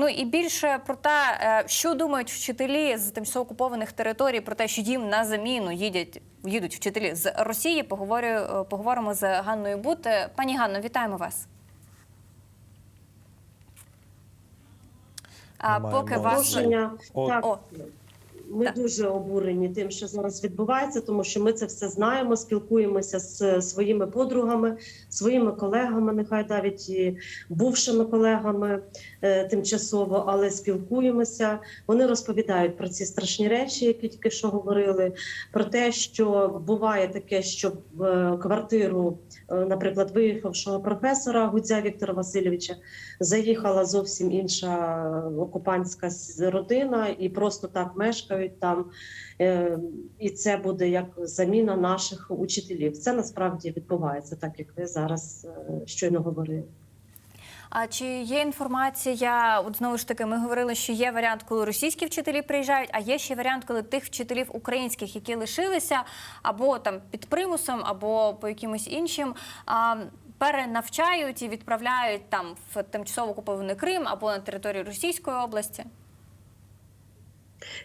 Ну і більше про те, е, що думають вчителі з тимчасово окупованих територій, про те, що їм на заміну їдять, їдуть вчителі з Росії. Поговорю, е, поговоримо з Ганною Бут. Е, Пані Ганно, вітаємо вас. А поки вас О. Ми Так. дуже обурені тим, що зараз відбувається, тому що ми це все знаємо, спілкуємося з своїми подругами, своїми колегами, нехай навіть і бувшими колегами е, тимчасово, але спілкуємося. Вони розповідають про ці страшні речі, які тільки що говорили, про те, що буває таке, що в е, квартиру, е, наприклад, виїхавшого професора Гудзя Віктора Васильовича заїхала зовсім інша окупантська родина і просто так мешкають там. Е, І це буде як заміна наших учителів. Це насправді відбувається, так як ви зараз е, щойно говорили. А чи є інформація? От знову ж таки, ми говорили, що є варіант, коли російські вчителі приїжджають, а є ще варіант, коли тих вчителів українських, які лишилися, або там під примусом, або по якимось іншим. А, Перенавчають і відправляють там в тимчасово окупований Крим або на територію Російської області.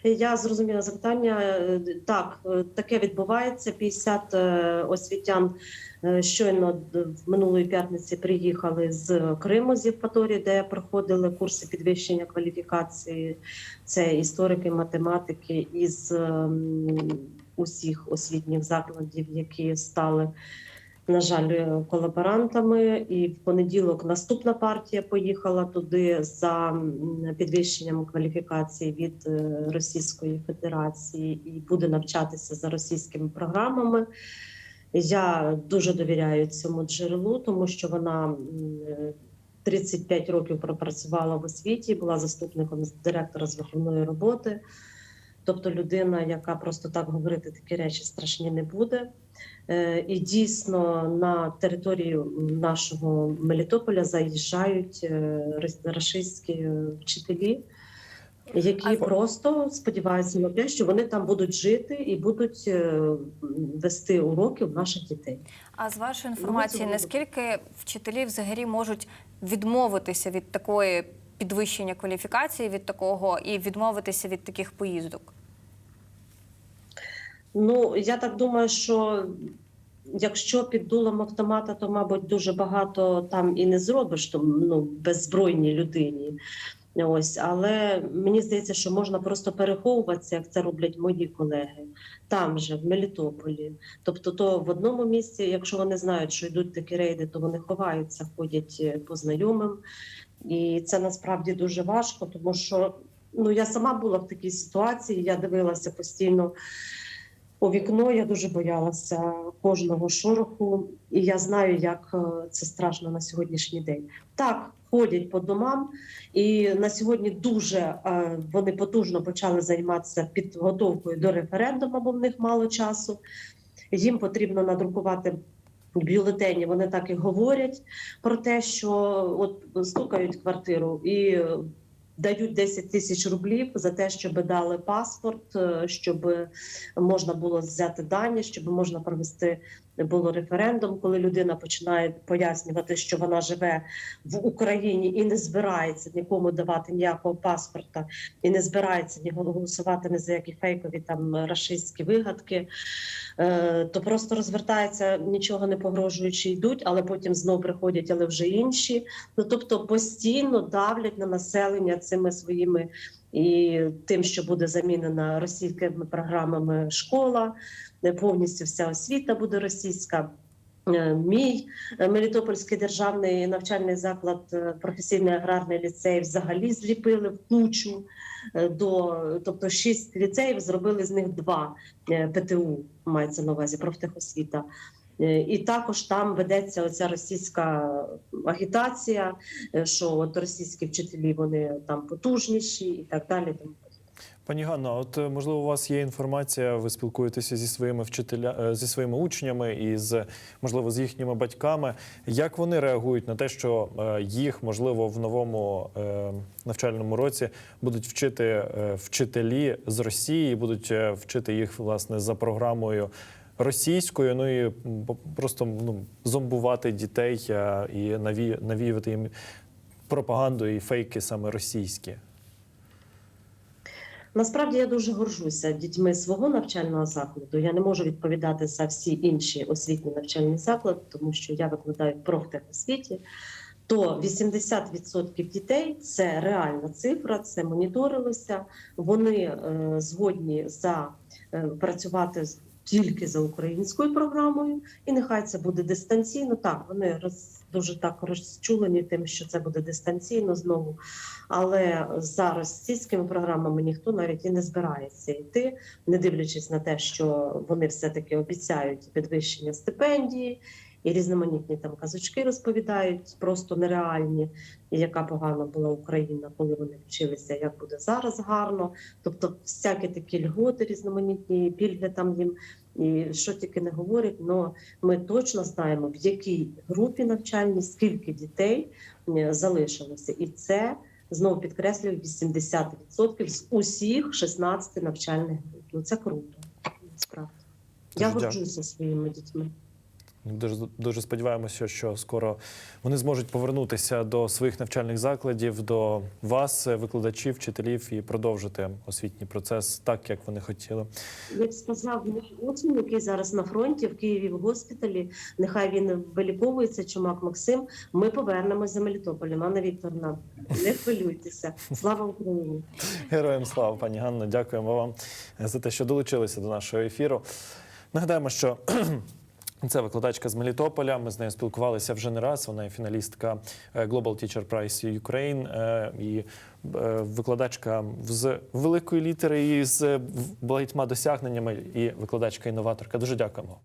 Я зрозуміла запитання. Е, Так, е, таке відбувається. 50 е, освітян е, щойно в минулої п'ятниці приїхали з Криму з Євпаторії, де проходили курси підвищення кваліфікації. Це історики, математики із ем, усіх освітніх закладів, які стали. На жаль, е, колаборантами, і в понеділок наступна партія поїхала туди за підвищенням кваліфікації від е, Російської Федерації і буде навчатися за російськими програмами. Я дуже довіряю цьому джерелу, тому що вона м, е, 35 років пропрацювала в освіті, була заступником директора з виховної роботи. Тобто людина, яка просто так говорити такі речі страшні не буде. Е, І дійсно на територію нашого Мелітополя заїжджають е, рашистські вчителі, які А- просто сподіваються на те, що вони там будуть жити і будуть е, вести уроки в наших дітей. А з вашої інформації, наскільки вчителі взагалі можуть відмовитися від такої підвищення кваліфікації, від такого і відмовитися від таких поїздок? Ну я так думаю, що якщо під дулом автомата, то мабуть дуже багато там і не зробиш там, ну, беззбройній людині. Ось, але мені здається, що можна просто переховуватися, як це роблять мої колеги, там же, в Мелітополі. Тобто, то в одному місці, якщо вони знають, що йдуть такі рейди, то вони ховаються, ходять е, по знайомим. І це насправді дуже важко, тому що ну я сама була в такій ситуації, я дивилася постійно у вікно. Я дуже боялася кожного шороху, і я знаю, як е, це страшно на сьогоднішній день. Так ходять по домам, і на сьогодні дуже е, вони потужно почали займатися підготовкою до референдуму, бо в них мало часу. Їм потрібно надрукувати. Бюлетені вони так і говорять про те, що от стукають квартиру і дають 10 тисяч рублів за те, щоб дали паспорт, е, щоб можна було взяти дані, щоб можна провести було референдум, коли людина починає пояснювати, що вона живе в Україні і не збирається нікому давати ніякого паспорта, і не збирається ні голосувати ні за які фейкові там рашистські вигадки. Е, то просто розвертається, нічого не погрожуючи, йдуть, але потім знов приходять, але вже інші. Ну тобто постійно давлять на населення цими своїми і тим, що буде замінена російськими програмами школа, е, повністю вся освіта буде російська. Е, Мій е, Мелітопольський державний навчальний заклад, професійний аграрний ліцей взагалі зліпили в кучу до тобто шість ліцеїв зробили з них два ПТУ, мається на увазі профтехосвіта. Е, І також там ведеться оця російська агітація, е, що от російські вчителі вони там потужніші і так далі. Пані Ганна, от е, можливо, у вас є інформація, ви спілкуєтеся зі своїми вчителя зі своїми учнями і з можливо з їхніми батьками. Як вони реагують на те, що їх можливо в новому навчальному році будуть вчити вчителі з Росії, будуть вчити їх власне за програмою російською, ну і просто ну зомбувати дітей і наві- навіювати їм пропаганду і фейки саме російські? Насправді я дуже горжуся дітьми свого навчального закладу. Я не можу відповідати за всі інші освітні навчальні заклади, тому що я викладаю профтехосвіті. То 80% дітей це реальна цифра, це моніторилося. Вони е, згодні за е, працювати тільки за українською програмою, і нехай це буде дистанційно. Так, вони роз, дуже так розчулені тим, що це буде дистанційно знову. Але зараз з сільськими програмами ніхто навіть і не збирається йти, не дивлячись на те, що вони все-таки обіцяють підвищення стипендії і різноманітні там казочки розповідають, просто нереальні, і яка погана була Україна, коли вони вчилися, як буде зараз гарно. Тобто, всякі такі льготи, різноманітні пільги там їм. І що тільки не говорять, але ми точно знаємо, в якій групі навчальній скільки дітей е, залишилося, і це знову підкреслюю 80% з усіх 16 навчальних груп. Ну це круто. Насправді я Дуже горджуся своїми дітьми. Дуже дуже сподіваємося, що скоро вони зможуть повернутися до своїх навчальних закладів, до вас, викладачів, вчителів, і продовжити освітній процес так, як вони хотіли. Як сказав мій учень, який зараз на фронті в Києві в госпіталі, нехай він виліковується, чумак Максим. Ми повернемось за Мелітополем. Анна Вікторовна, не хвилюйтеся. Слава Україні! Героям слава, пані Ганно. Дякуємо вам за те, що долучилися до нашого ефіру. Нагадаємо, що це викладачка з Мелітополя. Ми з нею спілкувалися вже не раз. Вона є фіналістка е, Global Teacher Prize Ukraine е, і е, викладачка з великої літери і з багатьма досягненнями, і викладачка інноваторка. Дуже дякуємо.